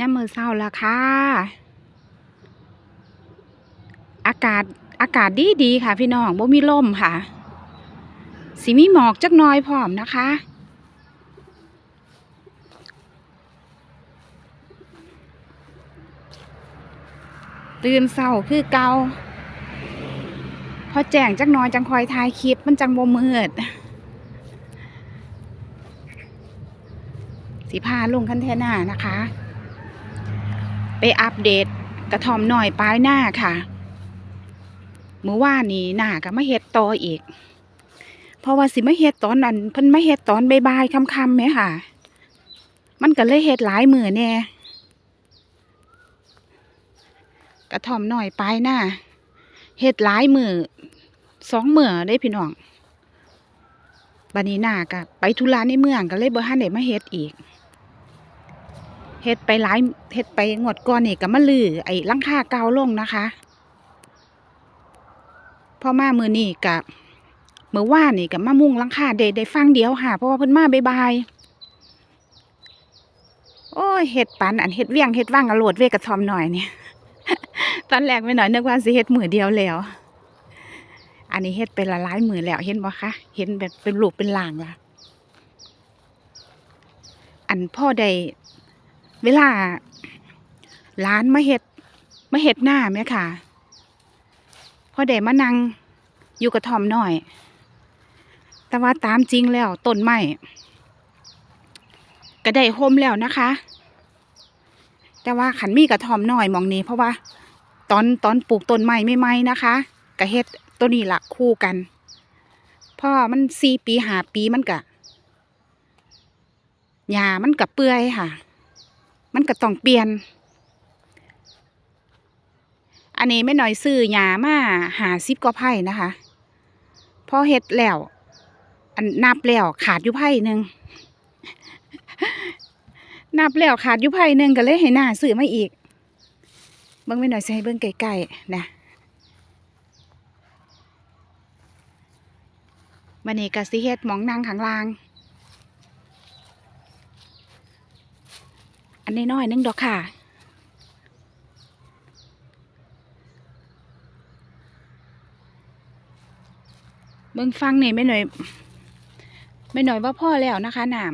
ย่ามือเศร้าแล้วค่ะ อากาศอากาศดีดีค่ะ พี่น้องบ่มีลมค่ะสิมีหมอกจักน้อยพร้อมนะคะ ตื่นเศร้าคือเกาพอแจ้งจักน้อยจังคอยถ่ายคลิปมันจังบ่มืดสิพาลงคันเทน่านะคะ ไปอัปเดตกระท่อมหน่อยปลายหน้าค่ะเมื่อวานนี้หน้าก็มาเฮ็ดต่ออีก เพราะว่าสิมาเฮ็ดตอนนั้นเพิ่นมาเฮ็ดตอนบ่ายๆค่ำๆไหมค่ะ มันก็เลยเฮ็ดหลายมือแน่กระท่อมหน่อยปลายหน้าเฮ็ดหลายมือสองมือได้พี่น้องบัดนี้หน้าก็ไปธุระในเมืองก็เลยบ่ทันได้มาเฮ็ดอีก เฮ็ดไปหลายเฮ็ดไปงวดก่อนนี่ก็มาลือไอ้ลังคาเก่าลงนะคะพอมามือนี้ก็มื้อวานนี่ก็มามุงลังคาได้ได้ฟังเดียวค่ะ เพราะว่าเพิ่นมาบ่ายโอ้ยเฮ็ดปันอันเฮ็ดเวียงเฮ็ดว่างกระโลดเวกกระทอมหน่อยเนี่ยตอนแรกไม่หน่อยนึกว่าสิเฮ็ดมือเดียวแล้ว อันนี้เฮ็ดไปละลายมือแล้วเห็นบ่คะเห็นแบบเป็นรูปเป็นร่างละอันพ่อได้ เวลาร้านมาเฮ็ดมาเฮ็ดหน้าแม่ค่ะพอได้มานั่งอยู่กระท่อมหน่อย แต่ว่าตามจริงแล้วต้นไม้ก็ได้โฮมแล้วนะคะ แต่ว่าขันมีกระท่อมหน่อยมองนี้เพราะว่า ตอนตอนปลูกต้นไม้ไม่ไหมๆนะคะก็เฮ็ดตัวนี้ละคู่กันเพราะมันสี่ปีหาปีมันกะหญ้ามันกะเปื่อยค่ะ มันก็ต้องเปลี่ยน อันนี้ไม่น้อยซื้อหยามาหาซิบก็ไผ่นะคะพอเฮ็ดแล้ว อันนับแล้วขาดอยู่ไผ่หนึ่งนับแล้วขาดอยู่ไผ่หนึ่งก็เลยให้หน้าซื้อมาอีกเบิ่งไม่หน่อยสิให้เบิ่งใกลๆนะมันนี่ก็สิเฮ็ดมองนางข้างล่าง อันน้อยๆนึงดอกค่ะ เบิ่งฟังนี่ไม่หน่อยไม่หน่อยว่าพ่อแล้วนะคะน้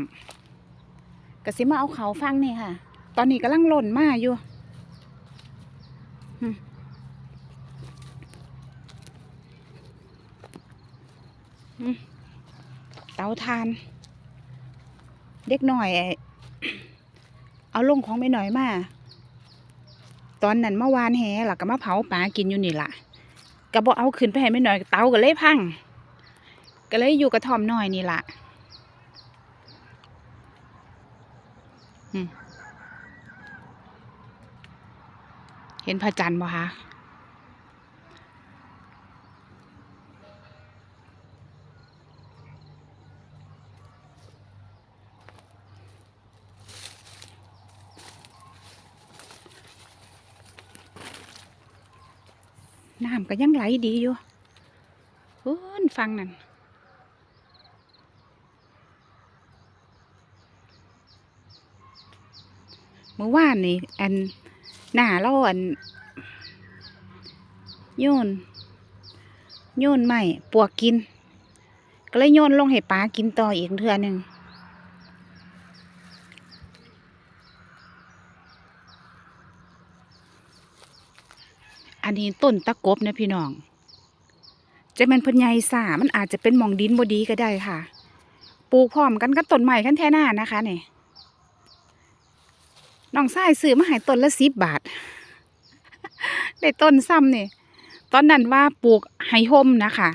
ำกะสิมาเอาเขาฟังนี่ค่ะ ตอนนี้กำลังหล่นมาอยู่เตาทาน เด็กหน่อยไอ เอาลงของไม่หน่อยมาตอนนั้นเมื่อวานแห่ล่ะก็มาเผาปลากินอยู่นี่ล่ะก็บ่เอาขึ้นไปให้ไม่หน่อยเตาก็เลยพัง ก็เลยอยู่กระท่อมหน่อยนี่ล่ะเห็นพระจันทร์บ่คะ น้ำก็ยังไหลดีอยู่โอ้นฟังนั่นเมื่อวานนี่อันหน้าเราอันโยน โยนไม่ปวกกิน ก็เลยโยนลงให้ปลากินต่ออีกเทื่อหนึ่ง อันนี้ต้นตะกบนะพี่น้องจะเป็นพญายสามันอาจจะเป็นมองดินบดีก็ได้ค่ะ ปลูกพร้อมกันกับต้นใหม่กันแท่หน้านะคะเนี่ยน้องชายซื้อมาให้ต้นละสิบบาท ได้ต้นซ้ำนี่ตอนนั้นว่าปลูกไห้ห่มนะคะ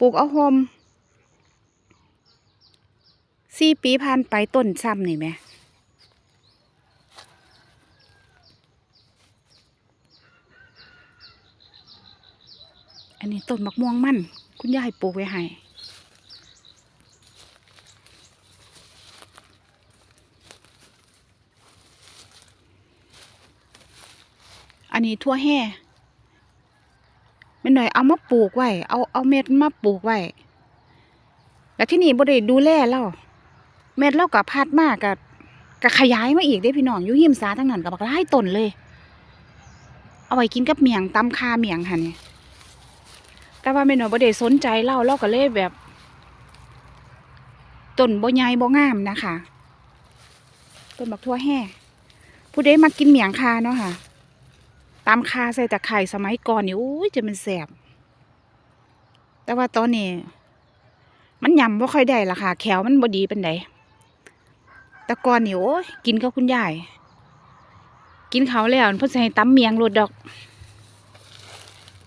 ปลูกเอาห่มสี่ปีผ่านไปต้นซ้ำนี่ไหม อันนี้ต้นมะม่วงมั่น คุณยายปลูกไว้ให้อันนี้ทั่วแห่ไม่หน่อยเอามาปลูกไว้ เอาเอาเม็ดมาปลูกไว้ แล้วที่นี่บ่ได้ดูแลเราเม็ดเรากับพัดมากกับก็ขยายมาอีกได้พี่น้องยู่หิมสาทั้งนั้นก็บักหลายต้นเลย เอาไว้กินกับเมียงตำคาเมียงหั่นนี่ แต่ว่าแม่น้อยบ่ได้สนใจเล่าเราก็เลยแบบต้นบ่ใหญ่บ่งามนะคะต้นบักทั่วแห่ผู้ใดมากินเมียงคาเนาะค่ะตำคาใส่ตะไคร่สมัยก่อนนี่โอ้ยจะมันแสบแต่ว่าตอนนี้ มันยำบ่ค่อยได้ละค่ะ แขวมันบ่ดีเป็นไดแต่ก่อนนี่โอ้ยกินกับคุณยายกินเขาแล้วเพิ่นสิให้ตำเมียงโลดดอก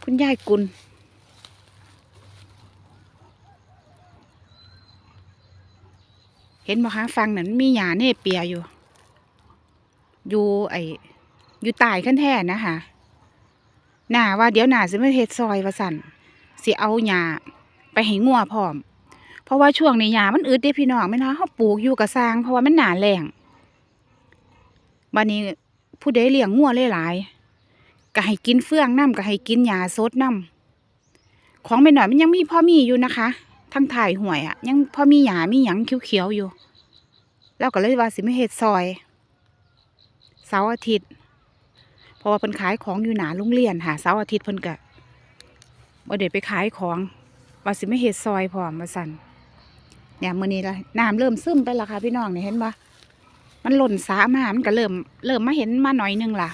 คุณยายกุล เห็นบ่คะฟังนั้นมีหญ้าเน่เปียอยู่ อยู่ไออยู่ใต้ขั้นแท่นะคะหน้าว่าเดี๋ยวหน้าสิมาเฮ็ดซอยว่าสั่นสิเอาหญ้าไปให้งัวพร้อม เพราะว่าช่วงนี้หญ้ามันอึดเด้พี่น้องแม่นว่าเฮาปลูกอยู่กับสร้างเพราะว่ามันหนาแรงบัดนี้ผู้ใดเลี้ยงงัวหลายๆก็ให้กินเฟืองน้ำก็ให้กินหญ้าสดน้ำของแม่น้อยมันยังมีพ่อมีอยู่นะคะ ทั้งถ่ายห่วยอะยังพอมีหญ้ามีหยังเขียวๆอยู่แล้วก็เลยว่าสิมาเฮ็ดซอยเสาร์อาทิตย์ เพราะว่าเพิ่นขายของอยู่หนาโรงเรียนค่ะเสาร์อาทิตย์เพิ่นก็บ่ได้ไปขายของว่าสิไม่เฮ็ดซอยพร้อมว่าซั่นเนี่ยมื้อนี้ละน้ำเริ่มซึมไปและค่ะพี่น้องนี่เห็นบ่มันหล่นสามามันก็เริ่ม เริ่มมาเห็นมาหน่อยหนึงล่ะ